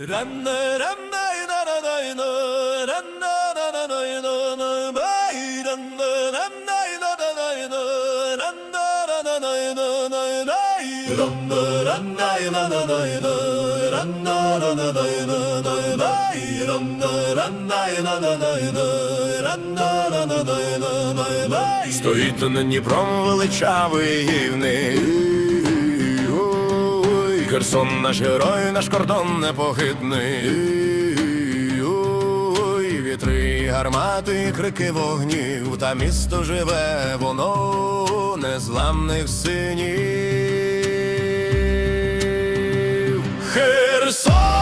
Ranna ranna ina na na ina ranna na na na ina na bay ranna ranna ina na na ina ranna na na na ina na bay ranna ranna ina na na ina ranna na na na ina na bay ranna ranna ina na na ina ranna на на на на на Стоїть на Дніпром величавий гівний Херсон, наш герой, наш кордон непохитний. Ой, Вітри, гармати, крики вогнів, та місто живе, воно незламних синів. Херсон!